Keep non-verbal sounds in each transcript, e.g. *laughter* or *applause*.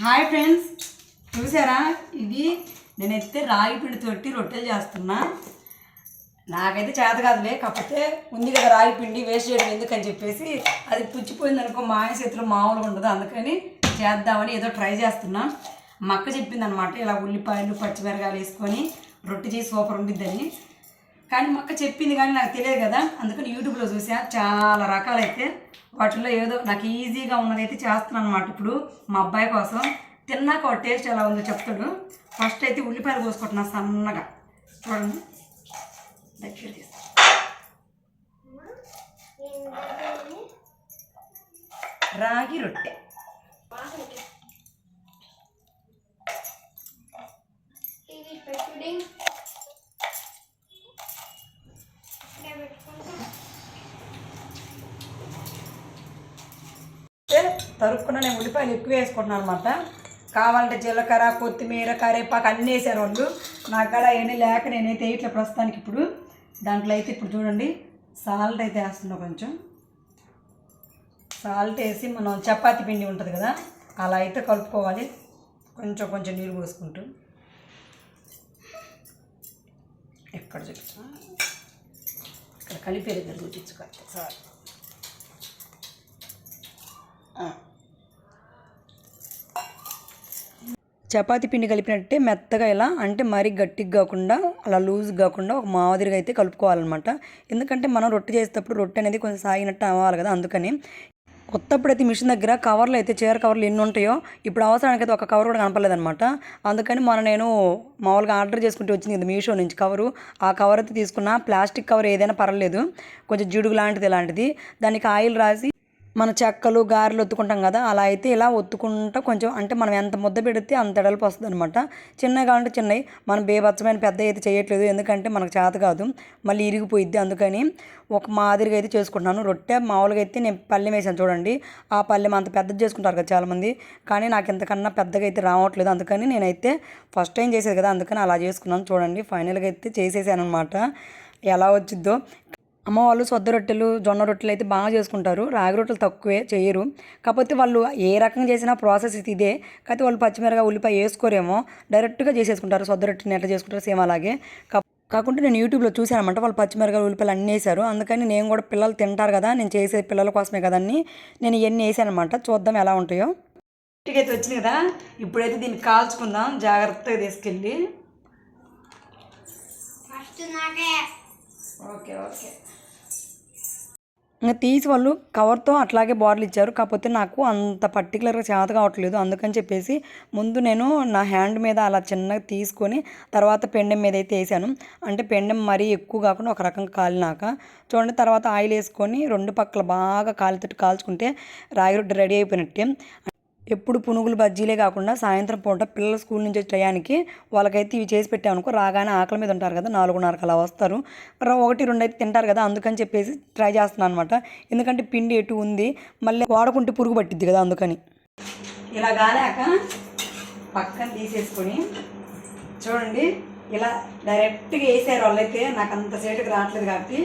Hi friends చూసారా? ఇది నేనైతే రాగి పిండి తోటి రొట్టెలు చేస్తున్నా. నాకైతే చేత కాదులే కాకపోతే ఉంది కదా రాగి పిండి వేస్ట్ చేయడం ఎందుకని చెప్పేసి అది పుచ్చిపోయింది అనుకో మా చేతిలో మామూలుగా ఉండదు. అందుకని చేద్దామని ఏదో ట్రై చేస్తున్నా. మా అక్క చెప్పింది అనమాట ఇలా ఉల్లిపాయలు పచ్చిమిరకాయలు వేసుకొని రొట్టె చేసి సూపర్ ఉండిద్దని. కానీ మొక్క చెప్పింది కానీ నాకు తెలియదు కదా. అందుకని యూట్యూబ్లో చూసా. చాలా రకాలైతే వాటిల్లో ఏదో నాకు ఈజీగా ఉన్నదైతే చేస్తున్నాను అనమాట ఇప్పుడు మా అబ్బాయి కోసం. తిన్నాక ఒక టేస్ట్ ఎలా ఉందో చెప్తాడు. ఫస్ట్ అయితే ఉల్లిపాయలు కోసుకుంటున్నా సన్నగా. చూడండి. దగ్గర రాగి రొట్టె ఇది పెట్టుడి ఇక్కడ పెట్టుకుంటా అంటే తరుక్కున్న నేను ఉల్లిపాయలు ఎక్కువ వేసుకుంటున్నాను అనమాట కావాలంటే జీలకర్ర కొత్తిమీర కరేపాకు అన్నీ వేసారు వాళ్ళు. నాకు కూడా అవన్నీ లేక నేనైతే ఇట్లా ప్రస్తుతానికి ఇప్పుడు దాంట్లో అయితే ఇప్పుడు చూడండి సాల్ట్ అయితే వేస్తున్నా కొంచెం. సాల్ట్ వేసి మనం చపాతి పిండి ఉంటుంది కదా అలా అయితే కలుపుకోవాలి. కొంచెం కొంచెం నీళ్ళు పోసుకుంటూ. ఎక్కడ చూపించా? ఇక్కడ కలిపేరు దగ్గర చూపించుకోవాలి సార్. చపాతీ పిండి కలిపినట్టే మెత్తగా ఇలా అంటే మరీ గట్టిగా కాకుండా అలా లూజ్ కాకుండా ఒక మాదిరిగా అయితే కలుపుకోవాలన్నమాట. ఎందుకంటే మనం రొట్టె చేసేటప్పుడు రొట్టె అనేది కొంచెం సాగినట్టు అవ్వాలి కదా అందుకని. కొత్తప్పుడు అయితే మిషన్ దగ్గర కవర్లు అయితే చీర కవర్లు ఎన్ని ఉంటాయో ఇప్పుడు అవసరానికి అయితే ఒక కవర్ కూడా కనపడలేదన్నమాట. అందుకని మన నేను మామూలుగా ఆర్డర్ చేసుకుంటే వచ్చింది కదా మీషో నుంచి కవరు. ఆ కవర్ అయితే తీసుకున్నా ప్లాస్టిక్ కవర్ ఏదైనా పర్వాలేదు. కొంచెం జిడుగు లాంటిది ఇలాంటిది. దానికి ఆయిల్ రాసి మన చెక్కలు గారెలు ఒత్తుకుంటాం కదా అలా అయితే ఇలా ఒత్తుకుంటా కొంచెం అంటే మనం ఎంత ముద్ద పెడితే అంత ఎడల్పు వస్తుంది అనమాట చిన్నగా కావాలంటే చిన్నవి. మనం బేబచ్చమైన పెద్ద అయితే చేయట్లేదు ఎందుకంటే మనకు చేత కాదు. మళ్ళీ ఇరిగిపోయిద్ది అందుకని ఒక మాదిరిగా అయితే చేసుకుంటున్నాను. రొట్టె మామూలుగా అయితే నేను పల్లెం వేసాను చూడండి. ఆ పల్లెం అంత పెద్దది చేసుకుంటారు కదా చాలామంది. కానీ నాకు ఇంతకన్నా పెద్దగా అయితే రావట్లేదు. అందుకని నేనైతే ఫస్ట్ టైం చేసేది కదా అందుకని అలా చేసుకున్నాను చూడండి. ఫైనల్గా అయితే చేసేసాను అనమాట ఎలా వచ్చిద్దో. అమ్మ వాళ్ళు సొద్ద రొట్టెలు జొన్న రొట్టెలు అయితే బాగా చేసుకుంటారు. రాగి రొట్టెలు తక్కువే చేయరు. కాకపోతే వాళ్ళు ఏ రకంగా చేసినా ప్రాసెస్ ఇది ఇదే. కాకపోతే వాళ్ళు పచ్చిమిరగా ఉల్లిపాయ వేసుకోరేమో. డైరెక్ట్గా చేసేసుకుంటారు. సొద్ద రొట్టెని ఎట్లా చేసుకుంటారు సేమ్ అలాగే. కా- కాకుంటే నేను యూట్యూబ్లో చూశాను అనమాట వాళ్ళు పచ్చిమిరకాయలు ఉల్లిపాయలు అన్నీ వేశారు. అందుకని నేను కూడా పిల్లలు తింటారు కదా నేను చేసే పిల్లల కోసమే కదని నేను ఇవన్నీ వేసాను అనమాట చూద్దాం ఎలా ఉంటాయో. ఇంటికైతే వచ్చింది కదా ఇప్పుడైతే దీన్ని కాల్చుకుందాం. జాగ్రత్తగా తీసుకెళ్ళి. ఫస్ట్ నాకే ఓకే ఓకే. ఇంకా తీసి వాళ్ళు కవర్తో అట్లాగే బాటిల్ ఇచ్చారు. కాకపోతే నాకు అంత పర్టికులర్గా చేత కావట్లేదు. అందుకని చెప్పేసి ముందు నేను నా హ్యాండ్ మీద అలా చిన్నగా తీసుకొని తర్వాత పెండెం మీద అయితే వేసాను. అంటే పెండెం మరీ ఎక్కువ కాకుండా ఒక రకంగా కాలినాక చూడండి తర్వాత ఆయిల్ వేసుకొని రెండు పక్కల బాగా కాలితోటి కాల్చుకుంటే రాగి రొట్టె రెడీ అయిపోయినట్టే. ఎప్పుడు పునుగులు బజ్జీలే కాకుండా సాయంత్రం పూట పిల్లల స్కూల్ నుంచి వచ్చే టయానికి వాళ్ళకైతే ఇవి చేసి పెట్టామనుకో రాగానే ఆకలి మీద ఉంటారు కదా నాలుగున్నరకు అలా వస్తారు. మరి ఒకటి రెండు అయితే తింటారు కదా అందుకని చెప్పేసి ట్రై చేస్తున్నాను అనమాట ఎందుకంటే పిండి ఎటు ఉంది మళ్ళీ వాడుకుంటే పురుగు పట్టిద్ది కదా అందుకని. ఇలా గాలాక పక్కన తీసేసుకొని చూడండి ఇలా డైరెక్ట్గా వేసారు వాళ్ళైతే నాకు అంతసేటుకు రావట్లేదు కాబట్టి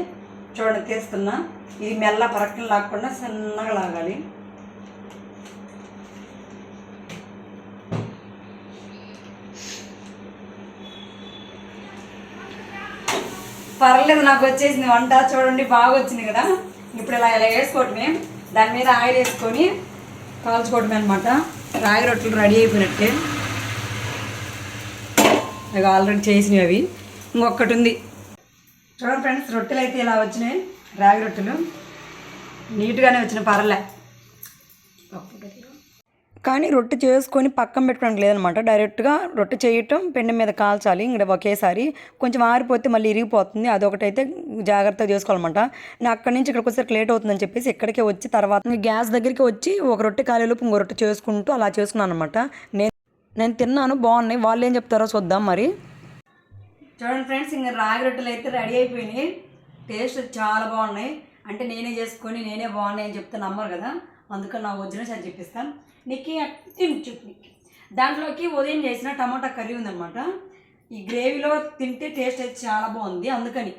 చూడండి తీస్తున్నా. ఇది మెల్ల పరక్కన లాక్కుండా సన్నగా లాగాలి. పర్లేదు నాకు వచ్చేసింది వంట. చూడండి బాగా వచ్చింది కదా. ఇప్పుడు ఇలా ఇలా వేసుకోవటమే? దాని మీద ఆయిల్ వేసుకొని కాల్చుకోవటమే అనమాట రాగి రొట్టెలు రెడీ అయిపోయినట్టే. ఇక ఆల్రెడీ చేసినవి అవి. ఇంకొకటి ఉంది. చూడండి ఫ్రెండ్స్ రొట్టెలు అయితే ఇలా వచ్చినాయి. రాగి రొట్టెలు. నీట్గానే వచ్చిన పర్లే. కానీ రొట్టె చేసుకొని పక్కన పెట్టుకోవడానికి లేదనమాట. డైరెక్ట్గా రొట్టె చేయటం పెండ మీద కాల్చాలి. ఇక్కడ ఒకేసారి కొంచెం ఆరిపోతే మళ్ళీ ఇరిగిపోతుంది. అదొకటైతే జాగ్రత్తగా చేసుకోవాలన్నమాట నేను అక్కడి నుంచి ఇక్కడికి వచ్చేసరికి లేట్ అవుతుందని చెప్పేసి ఇక్కడికే వచ్చి తర్వాత గ్యాస్ దగ్గరికి వచ్చి ఒక రొట్టె కాలేలోపు ఇంకో రొట్టె చేసుకుంటూ అలా చేసుకున్నాను అనమాట నేను నేను తిన్నాను బాగున్నాయి. వాళ్ళు ఏం చెప్తారో చూద్దాం మరి. చూడండి ఫ్రెండ్స్ ఇంకా రాగి రొట్టెలు అయితే రెడీ అయిపోయినాయి. టేస్ట్ చాలా బాగున్నాయి. అంటే నేనే చేసుకొని నేనే బాగున్నాయి అని చెప్తే నమ్మరు కదా. అందుకని నా ఒరిజినల్ సార్ చెప్పిస్తాను. నీకు తిని నీకు దాంట్లోకి ఉదయం చేసిన టమాటా కర్రీ ఉందన్నమాట. ఈ గ్రేవీలో తింటే టేస్ట్ అయితే చాలా బాగుంది అందుకని.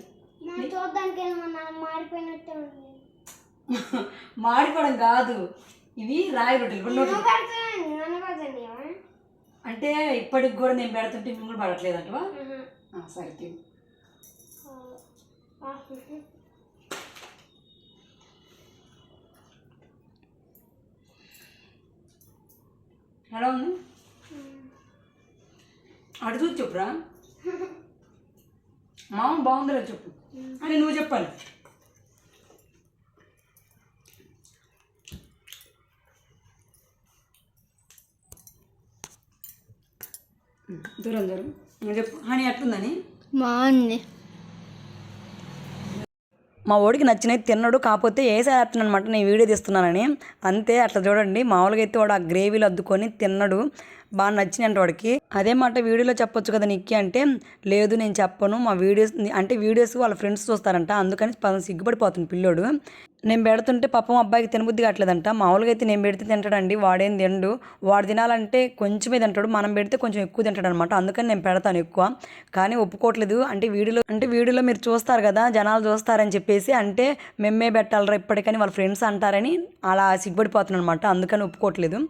మాడిపోవడం *laughs* కాదు. ఇవి రాగి రొట్టెలు అంటే ఇప్పటికి కూడా నేను పెడుతుంటే మేము కూడా పడట్లేదంటవా? సరే తిను. ఎలా ఉంది? అటు చూసి చెప్పురా? మామ బాగుందిరా చెప్పు. అని నువ్వు చెప్పాలి. దూరం దూరం. నువ్వు చెప్పు. హనీ ఎట్లుందని? బాగుంది. మా ఓడికి నచ్చినవి తిన్నాడు కాకపోతే వేసేస్తున్నాను అనమాట నేను వీడియో తీస్తున్నానని. అంతే అట్లా చూడండి. మామూలుగా అయితే వాడు ఆ గ్రేవీలు అద్దుకొని తిన్నాడు. బాగా నచ్చినాయంట వాడికి. అదే మాట వీడియోలో చెప్పొచ్చు కదా నిక్కి అంటే లేదు నేను చెప్పను మా వీడియోస్ అంటే వీడియోస్ వాళ్ళ ఫ్రెండ్స్ చూస్తారంట అందుకని పదం సిగ్గుపడిపోతుంది పిల్లోడు. నేను పెడుతుంటే పాపం అబ్బాయికి తినబుద్ధి కావట్లేదంట. మామూలుగా అయితే నేను పెడితే తింటాడండి వాడేం తిండు వాడు తినాలంటే కొంచెమే తింటాడు మనం పెడితే కొంచెం ఎక్కువ తింటాడు అనమాట అందుకని నేను పెడతాను ఎక్కువ. కానీ ఒప్పుకోవట్లేదు. అంటే వీడియోలో అంటే వీడియోలో మీరు చూస్తారు కదా జనాలు చూస్తారని చెప్పేసి అంటే మేమే పెట్టాలరా ఇప్పటికని వాళ్ళ ఫ్రెండ్స్ అంటారని అలా సిగ్గుపడిపోతున్నాను అనమాట అందుకని ఒప్పుకోవట్లేదు.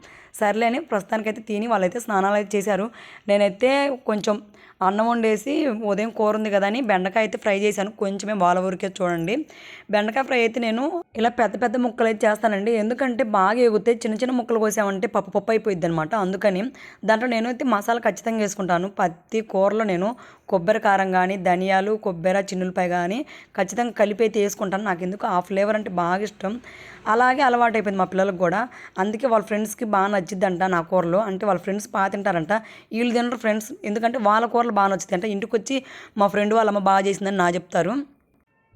సర్లే అని ప్రస్తుతానికైతే తిని వాళ్ళైతే స్నానాలు అయితే చేశారు. నేనైతే కొంచెం అన్నం వండేసి ఉదయం కూర ఉంది కదా అని బెండకాయ అయితే ఫ్రై చేశాను. కొంచెమే వాళ్ళ ఊరికే చూడండి. బెండకాయ ఫ్రై అయితే నేను ఇలా పెద్ద పెద్ద ముక్కలు అయితే చేస్తానండి. ఎందుకంటే బాగా ఎగితే చిన్న చిన్న ముక్కలు కోసామంటే పప్పు పప్పు అయిపోయింది అనమాట అందుకని దాంట్లో నేను అయితే మసాలా ఖచ్చితంగా వేసుకుంటాను. ప్రతి కూరలో నేను కొబ్బరి కారం కానీ ధనియాలు కొబ్బరి చిన్నులపై కానీ ఖచ్చితంగా కలిపి అయితే వేసుకుంటాను. నాకు ఎందుకు? ఆ ఫ్లేవర్ అంటే బాగా ఇష్టం. అలాగే అలవాటు అయిపోయింది మా పిల్లలకు కూడా. అందుకే వాళ్ళ ఫ్రెండ్స్కి బాగా నచ్చిద్దంట నా కూరలు. అంటే వాళ్ళ ఫ్రెండ్స్ బాగా తింటారంట. వీళ్ళు తినరు ఫ్రెండ్స్. ఎందుకంటే వాళ్ళ కూరలు బాగా నచ్చుతాయి అంటే ఇంటికి వచ్చి మా ఫ్రెండ్ వాళ్ళమ్మ బాగా చేసిందని నా చెప్తారు.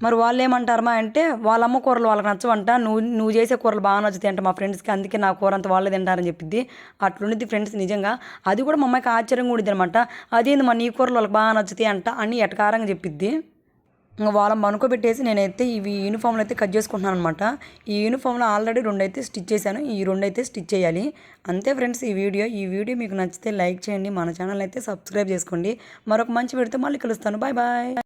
మరి వాళ్ళు ఏమంటారమ్మా అంటే వాళ్ళ అమ్మ కూరలు వాళ్ళకి నచ్చవంట నువ్వు నువ్వు చేసే కూరలు బాగా నచ్చుతాయి అంట మా ఫ్రెండ్స్కి. అందుకే నా కూర అంత వాళ్ళే తింటారని చెప్పిద్ది. అట్లుండిద్ది ఫ్రెండ్స్ నిజంగా. అది కూడా మా అమ్మాయికి ఆశ్చర్యంగా ఉండేది అనమాట అదేంది మా నీ కూరలు వాళ్ళకి బాగా నచ్చుతాయి అంట అని ఎటకారంగా చెప్పిద్ది. ఇంకా వాళ్ళని మనుకోబెట్టేసి నేనైతే ఇవి యూనిఫామ్లు అయితే కట్ చేసుకుంటున్నాను అనమాట ఈ యూనిఫామ్లో ఆల్రెడీ రెండు అయితే స్టిచ్ చేశాను. ఈ రెండు అయితే స్టిచ్ చేయాలి. అంతే ఫ్రెండ్స్ ఈ వీడియో. ఈ వీడియో మీకు నచ్చితే లైక్ చేయండి. మన ఛానల్ అయితే సబ్స్క్రైబ్ చేసుకోండి. మరొక మంచి వీడితో మళ్ళీ కలుస్తాను. Bye bye.